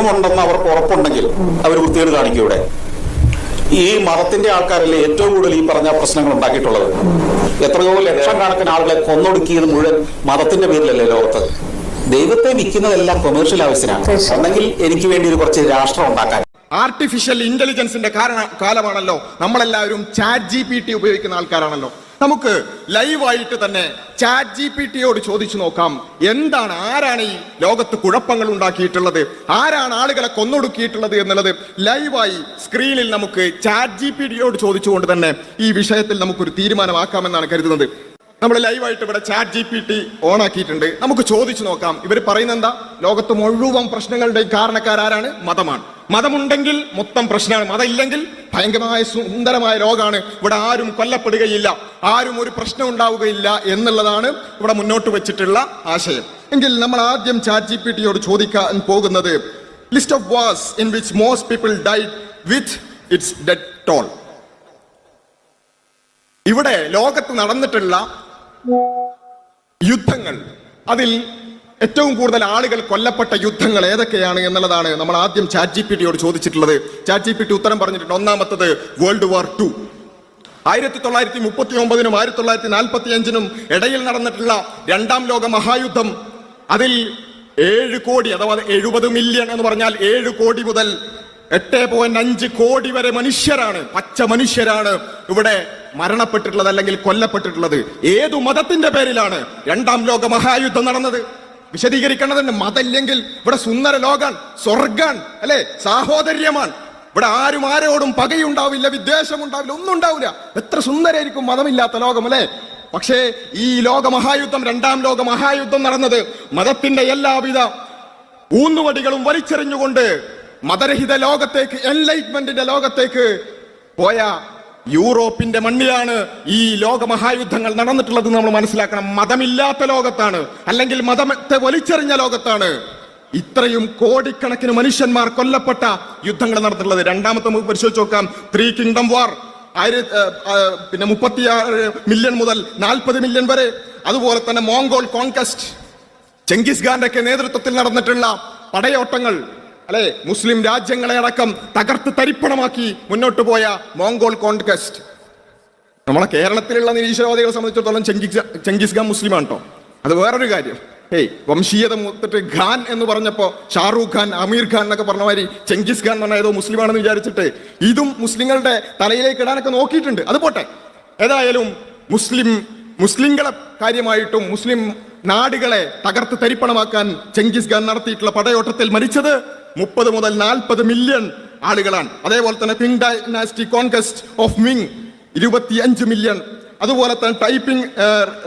സുഖമുണ്ടെന്ന് അവർക്ക് ഉറപ്പുണ്ടെങ്കിൽ അവർ വൃത്തികേട് കാണിക്കും ഇവിടെ. ഈ മതത്തിന്റെ ആൾക്കാരല്ലേ ഏറ്റവും കൂടുതൽ ഈ പറഞ്ഞ പ്രശ്നങ്ങൾ ഉണ്ടാക്കിയിട്ടുള്ളത്? എത്രയോ ലക്ഷം കണക്കിന് ആളുകളെ കൊന്നൊടുക്കിയത് മുഴുവൻ മതത്തിന്റെ പേരിലല്ലേ ലോകത്ത്? ദൈവത്തെ വിൽക്കുന്നതെല്ലാം കൊമേഴ്ഷ്യൽ ആവശ്യത്തിനാണ്. അല്ലെങ്കിൽ എനിക്ക് വേണ്ടി ഒരു കുറച്ച് രാഷ്ട്രം ഉണ്ടാക്കാൻ. ആർട്ടിഫിഷ്യൽ ഇന്റലിജൻസിന്റെ കാരണ കാലമാണല്ലോ നമ്മളെല്ലാവരും ചാറ്റ് ജി പി ടി ഉപയോഗിക്കുന്ന ആൾക്കാരാണല്ലോ. നമുക്ക് ലൈവായിട്ട് തന്നെ ചാറ്റ് ജി പി ടിയോട് ചോദിച്ചു നോക്കാം. എന്താണ് ആരാണ് ഈ ലോകത്ത് കുഴപ്പങ്ങൾ ഉണ്ടാക്കിയിട്ടുള്ളത്? ആരാണ് ആളുകളെ കൊന്നൊടുക്കിയിട്ടുള്ളത് എന്നുള്ളത് ലൈവായി സ്ക്രീനിൽ നമുക്ക് ചാറ്റ് ജി പി ടിയോട് ചോദിച്ചുകൊണ്ട് തന്നെ ഈ വിഷയത്തിൽ നമുക്കൊരു തീരുമാനമാക്കാമെന്നാണ് കരുതുന്നത്. നമ്മൾ ലൈവായിട്ട് ഇവിടെ chat G P T on ആക്കിയിട്ടുണ്ട് നമുക്ക് ചോദിച്ചു നോക്കാം. ഇവർ പറയുന്നത് എന്താ? ലോകത്ത് മുഴുവൻ പ്രശ്നങ്ങളുടെയും കാരണക്കാരാരാണ്? മതമാണ്. മതമുണ്ടെങ്കിൽ മൊത്തം പ്രശ്നമാണ്. മതം ഇല്ലെങ്കിൽ ഭയങ്കരമായ സുന്ദരമായ രോഗമാണ് ഇവിടെ ആരും കൊല്ലപ്പെടുകയില്ല. ആരും ഒരു പ്രശ്നം ഉണ്ടാവുകയില്ല എന്നുള്ളതാണ് ഇവിടെ മുന്നോട്ട് വെച്ചിട്ടുള്ള ആശയം. എങ്കിൽ നമ്മൾ ആദ്യം ചാറ്റ് ജി പി ടിയോട് ചോദിക്കാൻ പോകുന്നത് list of wars in which most people died with it's dead toll ഇവിടെ ലോകത്ത് നടന്നിട്ടുള്ള യുദ്ധങ്ങൾ അതിൽ ഏറ്റവും കൂടുതൽ ആളുകൾ കൊല്ലപ്പെട്ട യുദ്ധങ്ങൾ ഏതൊക്കെയാണ് എന്നുള്ളതാണ് നമ്മൾ ആദ്യം ചാറ്റ് ജി പി ടിയോട് ചോദിച്ചിട്ടുള്ളത്. ചാറ്റ് ജി പി ടി ഉത്തരം പറഞ്ഞിട്ടുണ്ട്. ഒന്നാമത്തത് വേൾഡ് വാർ ടു ആയിരത്തി തൊള്ളായിരത്തി മുപ്പത്തി ഒമ്പതിനും ആയിരത്തി തൊള്ളായിരത്തി നാൽപ്പത്തി അഞ്ചിനും ഇടയിൽ നടന്നിട്ടുള്ള രണ്ടാം ലോക മഹായുദ്ധം അതിൽ ഏഴ് കോടി അഥവാ എഴുപത് മില്യൺ എന്ന് പറഞ്ഞാൽ ഏഴ് കോടി മുതൽ എട്ട് പോയിന്റ് അഞ്ച് കോടി വരെ മനുഷ്യരാണ്. പച്ച മനുഷ്യരാണ് ഇവിടെ മരണപ്പെട്ടിട്ടുള്ളത് അല്ലെങ്കിൽ കൊല്ലപ്പെട്ടിട്ടുള്ളത്. ഏതു മതത്തിന്റെ പേരിലാണ് രണ്ടാം ലോക മഹായുദ്ധം നടന്നത്? വിശദീകരിക്കേണ്ടതുണ്ട്. മതമില്ലെങ്കിൽ ഇവിടെ സുന്ദര ലോകാണ് സ്വർഗാണ് അല്ലെ? സാഹോദര്യമാണ്. ഇവിടെ ആരും ആരോടും പകയുണ്ടാവില്ല വിദ്വേഷം ഉണ്ടാവില്ല ഒന്നും ഉണ്ടാവില്ല എത്ര സുന്ദരായിരിക്കും മതമില്ലാത്ത ലോകം അല്ലെ? പക്ഷേ ഈ ലോക മഹായുദ്ധം രണ്ടാം ലോക മഹായുദ്ധം നടന്നത് മതത്തിന്റെ എല്ലാവിധ ഊന്നുവടികളും വലിച്ചെറിഞ്ഞുകൊണ്ട് മതരഹിത ലോകത്തേക്ക് എൻലൈറ്റ്മെന്റിന്റെ ലോകത്തേക്ക് പോയ യൂറോപ്പിന്റെ മണ്ണിലാണ് ഈ ലോകമഹായുദ്ധങ്ങൾ നടന്നിട്ടുള്ളത് നമ്മൾ മനസ്സിലാക്കണം. മതമില്ലാത്ത ലോകത്താണ്. അല്ലെങ്കിൽ മതത്തെ വലിച്ചെറിഞ്ഞ ലോകത്താണ്. ഇത്രയും കോടിക്കണക്കിന് മനുഷ്യന്മാർ കൊല്ലപ്പെട്ട യുദ്ധങ്ങൾ നടന്നിട്ടുള്ളത്. രണ്ടാമത്തെ നമുക്ക് പരിശോധിച്ച് നോക്കാം. ത്രീ കിങ്ഡം വാർ ആയിരത്തി പിന്നെ മുപ്പത്തിയാറ് മില്യൺ മുതൽ നാൽപ്പത് മില്യൺ വരെ. അതുപോലെ തന്നെ മോങ്കോൾ കോൺകസ്റ്റ് ചെങ്കിസ് ഖാന്റെ ഒക്കെ നേതൃത്വത്തിൽ നടന്നിട്ടുള്ള പടയോട്ടങ്ങൾ. അല്ലെ? മുസ്ലിം രാജ്യങ്ങളെ അടക്കം തകർത്ത് തരിപ്പണമാക്കി മുന്നോട്ട് പോയ മോങ്കോൾ കോൺകസ്റ്റ് നമ്മളെ കേരളത്തിലുള്ള നിരീശ്വരവാദികളെ സംബന്ധിച്ചിടത്തോളം ചെങ്കിസ് ചെങ്കിസ് ഖാൻ മുസ്ലിമാണ് കേട്ടോ അത് വേറൊരു കാര്യം. ഏയ് വംശീയത മൂത്തിട്ട് ഖാൻ എന്ന് പറഞ്ഞപ്പോ ഷാറൂഖ് ഖാൻ അമീർ ഖാൻ എന്നൊക്കെ പറഞ്ഞ മാതിരി ചെങ്കിസ് ഖാൻ എന്ന് പറഞ്ഞാൽ ഏതോ മുസ്ലിമാണെന്ന് വിചാരിച്ചിട്ട് ഇതും മുസ്ലിങ്ങളുടെ തലയിലേക്ക് ഇടാനൊക്കെ നോക്കിയിട്ടുണ്ട്. അത് പോട്ടെ. ഏതായാലും മുസ്ലിം മുസ്ലിങ്ങളെ കാര്യമായിട്ടും മുസ്ലിം നാടുകളെ തകർത്ത് തരിപ്പണമാക്കാൻ ചെങ്കിസ് ഖാൻ നടത്തിയിട്ടുള്ള പടയോട്ടത്തിൽ മരിച്ചത് മുപ്പത് മുതൽ നാൽപ്പത് മില്യൺ ആളുകളാണ്. അതേപോലെ തന്നെ പിങ് ഡൈനാസ്റ്റി കോൺകസ്റ്റ് ഓഫ് മിങ് ഇരുപത്തിയഞ്ച് മില്യൺ അതുപോലെ തന്നെ ടൈപ്പിംഗ്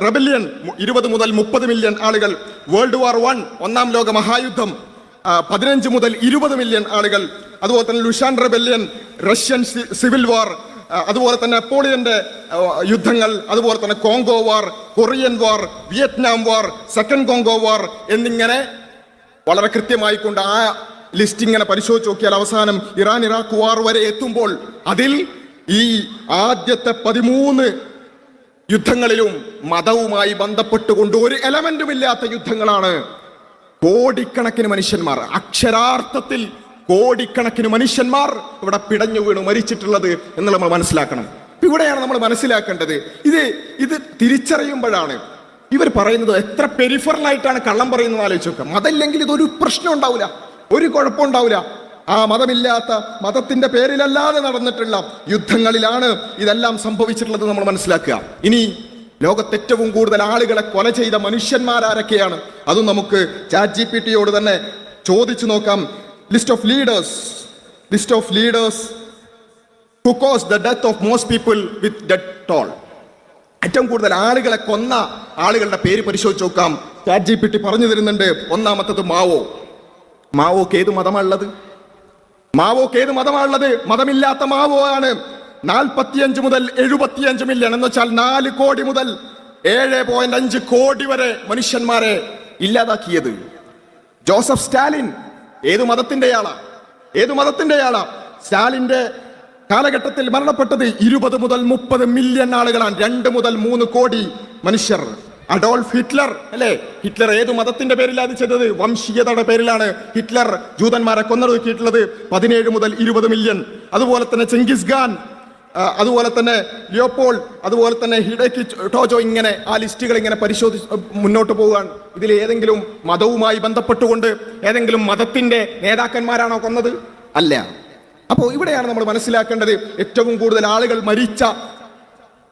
റെബല്യൻ ഇരുപത് മുതൽ മുപ്പത് മില്യൺ ആളുകൾ. വേൾഡ് വാർ വൺ ഒന്നാം ലോക മഹായുദ്ധം പതിനഞ്ച് മുതൽ ഇരുപത് മില്യൺ ആളുകൾ. അതുപോലെ തന്നെ Lushan rebellion Russian civil war അതുപോലെ തന്നെ നെപ്പോളിയന്റെ യുദ്ധങ്ങൾ അതുപോലെ തന്നെ Congo war Korean war Vietnam war second Congo war എന്നിങ്ങനെ വളരെ കൃത്യമായിക്കൊണ്ട് ആ ലിസ്റ്റ് ഇങ്ങനെ പരിശോധിച്ച് നോക്കിയാൽ അവസാനം ഇറാൻ ഇറാഖ് വാർ വരെ എത്തുമ്പോൾ അതിൽ ഈ ആദ്യത്തെ പതിമൂന്ന് യുദ്ധങ്ങളിലും മതവുമായി ബന്ധപ്പെട്ടുകൊണ്ട് ഒരു എലമെന്റും ഇല്ലാത്ത യുദ്ധങ്ങളാണ്. കോടിക്കണക്കിന് മനുഷ്യന്മാർ അക്ഷരാർത്ഥത്തിൽ കോടിക്കണക്കിന് മനുഷ്യന്മാർ ഇവിടെ പിടഞ്ഞു വീണു മരിച്ചിട്ടുള്ളത് എന്ന് നമ്മൾ മനസ്സിലാക്കണം. ഇവിടെയാണ് നമ്മൾ മനസ്സിലാക്കേണ്ടത്. ഇത് ഇത് തിരിച്ചറിയുമ്പോഴാണ്. ഇവർ പറയുന്നത് എത്ര പെരിഫറലായിട്ടാണ് കള്ളം പറയുന്നത് ആലോചിച്ച് നോക്കുക അതല്ലെങ്കിൽ ഇതൊരു പ്രശ്നം ഉണ്ടാവില്ല. ഒരു കുഴപ്പം ഉണ്ടാവില്ല. ആ മതമില്ലാത്ത മതത്തിന്റെ പേരിലല്ലാതെ നടന്നിട്ടുള്ള യുദ്ധങ്ങളിലാണ് ഇതെല്ലാം സംഭവിച്ചിട്ടുള്ളത് നമ്മൾ മനസ്സിലാക്കുക. ഇനി ലോകത്ത് ഏറ്റവും കൂടുതൽ ആളുകളെ കൊല ചെയ്ത മനുഷ്യന്മാരാരൊക്കെയാണ്. അതും നമുക്ക് ചാറ്റ് ജി പി ടിയോട് തന്നെ ചോദിച്ചു നോക്കാം. List of leaders list of leaders who cause the death of most people with dead toll ഏറ്റവും കൂടുതൽ ആളുകളെ കൊന്ന ആളുകളുടെ പേര് പരിശോധിച്ച് നോക്കാം. ചാറ്റ് ജി പി ടി പറഞ്ഞു തരുന്നുണ്ട്. ഒന്നാമത്തത് മാവോ. മാവോക്ക് ഏത് മതമാണുള്ളത്? മാവോക്ക് ഏത് മതമാണുള്ളത്? മതമില്ലാത്ത മാവോ ആണ്. നാൽപ്പത്തിയഞ്ച് മുതൽ എഴുപത്തിയഞ്ച് മില്യൺ എന്ന് വെച്ചാൽ നാല് കോടി മുതൽ ഏഴ് പോയിന്റ് അഞ്ച് കോടി വരെ മനുഷ്യന്മാരെ ഇല്ലാതാക്കിയത്. ജോസഫ് സ്റ്റാലിൻ ഏത് മതത്തിന്റെയാളാ? ഏത് മതത്തിന്റെയാളാ? സ്റ്റാലിന്റെ കാലഘട്ടത്തിൽ മരണപ്പെട്ടത് ഇരുപത് മുതൽ മുപ്പത് മില്യൺ ആളുകളാണ്. രണ്ട് മുതൽ മൂന്ന് കോടി മനുഷ്യർ. അഡോൾഫ് ഹിറ്റ്ലർ അല്ലേ? ഹിറ്റ്ലർ ഏത് മതത്തിന്റെ പേരിലാണ് ചെയ്തത്? വംശീയതയുടെ പേരിലാണ് ഹിറ്റ്ലർ ജൂതന്മാരെ കൊന്നൊടുക്കിയിട്ടുള്ളത് പതിനേഴ് മുതൽ ഇരുപത് മില്യൺ. അതുപോലെ തന്നെ ചെങ്കിസ് ഖാൻ അതുപോലെ തന്നെ ലിയോപോൾ അതുപോലെ തന്നെ ഹിഡക്കി ടോജോ ഇങ്ങനെ ആ ലിസ്റ്റുകൾ ഇങ്ങനെ പരിശോധിച്ച് മുന്നോട്ട് പോവുകയാണ്. ഇതിൽ ഏതെങ്കിലും മതവുമായി ബന്ധപ്പെട്ടുകൊണ്ട് ഏതെങ്കിലും മതത്തിന്റെ നേതാക്കന്മാരാണോ കൊന്നത്? അല്ല. അപ്പോൾ ഇവിടെയാണ് നമ്മൾ മനസ്സിലാക്കേണ്ടത് ഏറ്റവും കൂടുതൽ ആളുകൾ മരിച്ച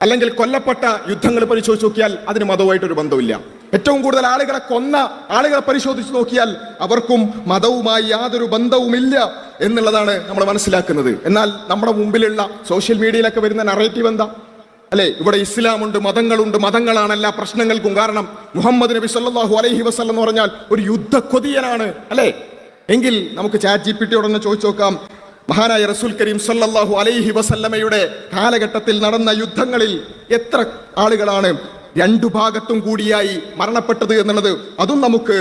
അല്ലെങ്കിൽ കൊല്ലപ്പെട്ട യുദ്ധങ്ങൾ പരിശോധിച്ച് നോക്കിയാൽ അതിന് മതവുമായിട്ടൊരു ബന്ധമില്ല ഏറ്റവും കൂടുതൽ ആളുകളെ കൊന്ന ആളുകളെ പരിശോധിച്ച് നോക്കിയാൽ അവർക്കും മതവുമായി യാതൊരു ബന്ധവുമില്ല എന്നുള്ളതാണ് നമ്മൾ മനസ്സിലാക്കുന്നത്. എന്നാൽ നമ്മുടെ മുമ്പിലുള്ള സോഷ്യൽ മീഡിയയിലൊക്കെ വരുന്ന നറേറ്റീവ് എന്താ? അല്ലെ? ഇവിടെ ഇസ്ലാമുണ്ട് മതങ്ങളുണ്ട് മതങ്ങളാണ് എല്ലാ പ്രശ്നങ്ങൾക്കും കാരണം. മുഹമ്മദ് നബി സല്ലാഹു അലൈഹി വസ്ലം എന്ന് പറഞ്ഞാൽ ഒരു യുദ്ധ കൊതിയനാണ് അല്ലെ? എങ്കിൽ നമുക്ക് ചാറ്റ് ജി പി ടി ഉടനെ ചോദിച്ചു നോക്കാം. മഹാനായ റസൂൽ കരീം സല്ലാഹു അലൈഹി വസല്ലമയുടെ കാലഘട്ടത്തിൽ നടന്ന യുദ്ധങ്ങളിൽ എത്ര ആളുകളാണ് രണ്ടു ഭാഗത്തും കൂടിയായി മരണപ്പെട്ടത് എന്നുള്ളത് അതും നമുക്ക്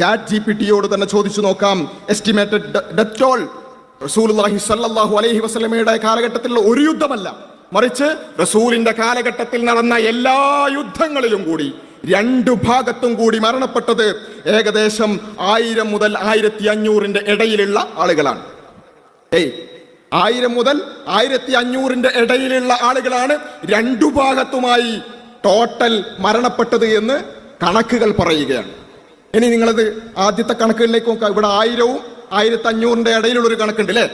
ചാറ്റ് ജി പി ടിയോട് തന്നെ ചോദിച്ചു നോക്കാം. എസ്റ്റിമേറ്റഡ് ഡെത്ത് ടോൾ റസൂലുള്ളാഹി സ്വല്ലല്ലാഹു അലൈഹി വസ്ലമയുടെ കാലഘട്ടത്തിലുള്ള ഒരു യുദ്ധമല്ല. മറിച്ച് റസൂലിന്റെ കാലഘട്ടത്തിൽ നടന്ന എല്ലാ യുദ്ധങ്ങളിലും കൂടി രണ്ടു ഭാഗത്തും കൂടി മരണപ്പെട്ടത് ഏകദേശം ആയിരം മുതൽ ആയിരത്തി അഞ്ഞൂറിന്റെ ഇടയിലുള്ള ആളുകളാണ്. ഏയ് ആയിരം മുതൽ ആയിരത്തി അഞ്ഞൂറിന്റെ ഇടയിലുള്ള ആളുകളാണ് രണ്ടു ഭാഗത്തുമായി ടോട്ടൽ മരണപ്പെട്ടത് എന്ന് കണക്കുകൾ പറയുകയാണ്. ഇനി നിങ്ങളത് ആദ്യത്തെ കണക്കുകളിലേക്ക് നോക്കാം ഇവിടെ ആയിരവും ആയിരത്തി അഞ്ഞൂറിന്റെ ഇടയിലുള്ള ഒരു കണക്കുണ്ട് അല്ലേ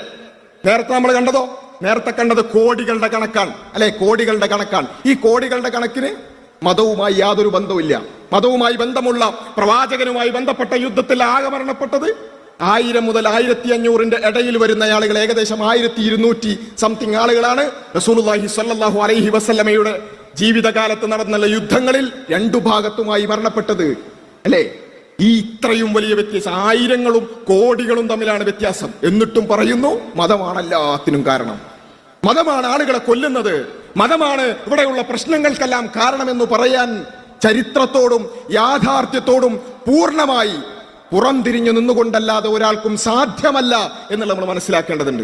നേരത്തെ നമ്മൾ കണ്ടതോ? നേരത്തെ കണ്ടത് കോടികളുടെ കണക്കാണ്. അല്ലെ കോടികളുടെ കണക്കാണ്. ഈ കോടികളുടെ കണക്കിന് മതവുമായി യാതൊരു ബന്ധവുമില്ല. മതവുമായി ബന്ധമുള്ള പ്രവാചകനുമായി ബന്ധപ്പെട്ട യുദ്ധത്തിൽ ആകെ മരണപ്പെട്ടത് ആയിരം മുതൽ ആയിരത്തി അഞ്ഞൂറിന്റെ ഇടയിൽ വരുന്ന ആളുകൾ ഏകദേശം ആയിരത്തി ഇരുന്നൂറ്റി സംതിങ് ആളുകളാണ്. റസൂലുള്ളാഹി സല്ലാഹു അലൈഹി വസല്ലമയുടെ ജീവിതകാലത്ത് നടന്ന യുദ്ധങ്ങളിൽ രണ്ടു ഭാഗത്തുമായി മരണപ്പെട്ടത്. അല്ലേ? ഈ ഇത്രയും വലിയ വ്യത്യാസം. ആയിരങ്ങളും കോടികളും തമ്മിലാണ് വ്യത്യാസം. എന്നിട്ടും പറയുന്നു മതമാണ് എല്ലാത്തിനും കാരണം. മതമാണ് ആളുകളെ കൊല്ലുന്നത്. മതമാണ് ഇവിടെയുള്ള പ്രശ്നങ്ങൾക്കെല്ലാം കാരണമെന്ന് പറയാൻ ചരിത്രത്തോടും യാഥാർത്ഥ്യത്തോടും പൂർണമായി പുറംതിരിഞ്ഞു നിന്നുകൊണ്ടല്ലാതെ ഒരാൾക്കും സാധ്യമല്ല എന്നുള്ള നമ്മൾ മനസ്സിലാക്കേണ്ടതുണ്ട്.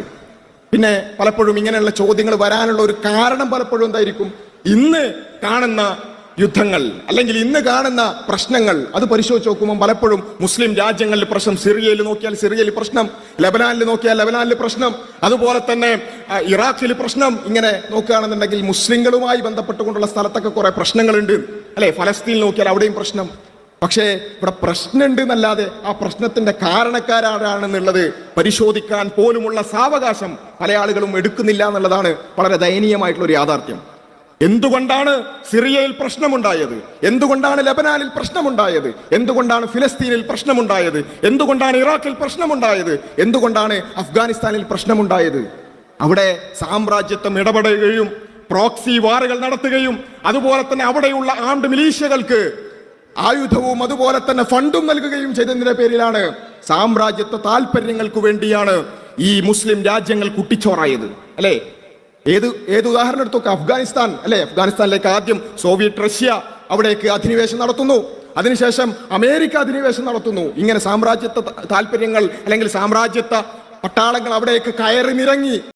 പിന്നെ പലപ്പോഴും ഇങ്ങനെയുള്ള ചോദ്യങ്ങൾ വരാനുള്ള ഒരു കാരണം പലപ്പോഴും എന്തായിരിക്കും? ഇന്ന് കാണുന്ന യുദ്ധങ്ങൾ അല്ലെങ്കിൽ ഇന്ന് കാണുന്ന പ്രശ്നങ്ങൾ അത് പരിശോധിച്ച് നോക്കുമ്പോൾ പലപ്പോഴും മുസ്ലിം രാജ്യങ്ങളിൽ പ്രശ്നം സിറിയയിൽ നോക്കിയാൽ സിറിയയിൽ പ്രശ്നം ലബനാനിൽ നോക്കിയാൽ ലബനാനിൽ പ്രശ്നം അതുപോലെ തന്നെ ഇറാഖിൽ പ്രശ്നം ഇങ്ങനെ നോക്കുകയാണെന്നുണ്ടെങ്കിൽ മുസ്ലിങ്ങളുമായി ബന്ധപ്പെട്ടുകൊണ്ടുള്ള സ്ഥലത്തൊക്കെ കുറെ പ്രശ്നങ്ങളുണ്ട്. അല്ലെ? ഫലസ്തീൻ നോക്കിയാൽ അവിടെയും പ്രശ്നം. പക്ഷേ ഇവിടെ പ്രശ്നമുണ്ട് എന്നല്ലാതെ ആ പ്രശ്നത്തിന്റെ കാരണക്കാരാരാണെന്നുള്ളത് പരിശോധിക്കാൻ പോലുമുള്ള സാവകാശം പല ആളുകളും എടുക്കുന്നില്ല എന്നുള്ളതാണ് വളരെ ദയനീയമായിട്ടുള്ള ഒരു യാഥാർത്ഥ്യം. എന്തുകൊണ്ടാണ് സിറിയയിൽ പ്രശ്നമുണ്ടായത്? എന്തുകൊണ്ടാണ് ലബനാനിൽ പ്രശ്നമുണ്ടായത്? എന്തുകൊണ്ടാണ് ഫിലസ്തീനിൽ പ്രശ്നമുണ്ടായത്? എന്തുകൊണ്ടാണ് ഇറാഖിൽ പ്രശ്നമുണ്ടായത്? എന്തുകൊണ്ടാണ് അഫ്ഗാനിസ്ഥാനിൽ പ്രശ്നമുണ്ടായത്? അവിടെ സാമ്രാജ്യത്വം ഇടപെടുകയും പ്രോക്സി വാറുകൾ നടത്തുകയും അതുപോലെ തന്നെ അവിടെയുള്ള ആണ്ട് മിലീഷ്യകൾക്ക് ആയുധവും അതുപോലെ തന്നെ ഫണ്ടും നൽകുകയും ചെയ്തതിന്റെ പേരിലാണ് സാമ്രാജ്യത്വ താല്പര്യങ്ങൾക്ക് വേണ്ടിയാണ് ഈ മുസ്ലിം രാജ്യങ്ങൾ കുട്ടിച്ചോറായത് അല്ലേ? ഏത് ഏത് ഉദാഹരണം എടുത്തു അഫ്ഗാനിസ്ഥാൻ അല്ലെ? അഫ്ഗാനിസ്ഥാനിലേക്ക് ആദ്യം സോവിയറ്റ് റഷ്യ അവിടേക്ക് അധിനിവേശം നടത്തുന്നു. അതിനുശേഷം അമേരിക്ക അധിനിവേശം നടത്തുന്നു. ഇങ്ങനെ സാമ്രാജ്യത്വ താല്പര്യങ്ങൾ അല്ലെങ്കിൽ സാമ്രാജ്യത്വ പട്ടാളങ്ങൾ അവിടേക്ക് കയറി നിറങ്ങി